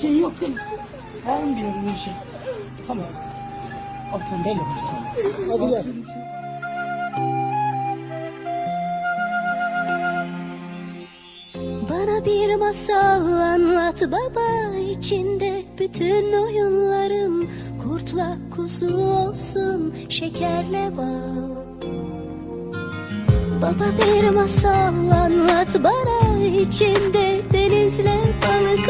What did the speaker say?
şey yok değil mi? Var bir yerinde bir şey? Tamam. Bakın ben yaparsın. Hadi gel. Bana bir masal anlat baba içinde bütün oyunlarım kurtla kuzu olsun şekerle bal. Baba bir masal anlat bana içinde denizle balıklar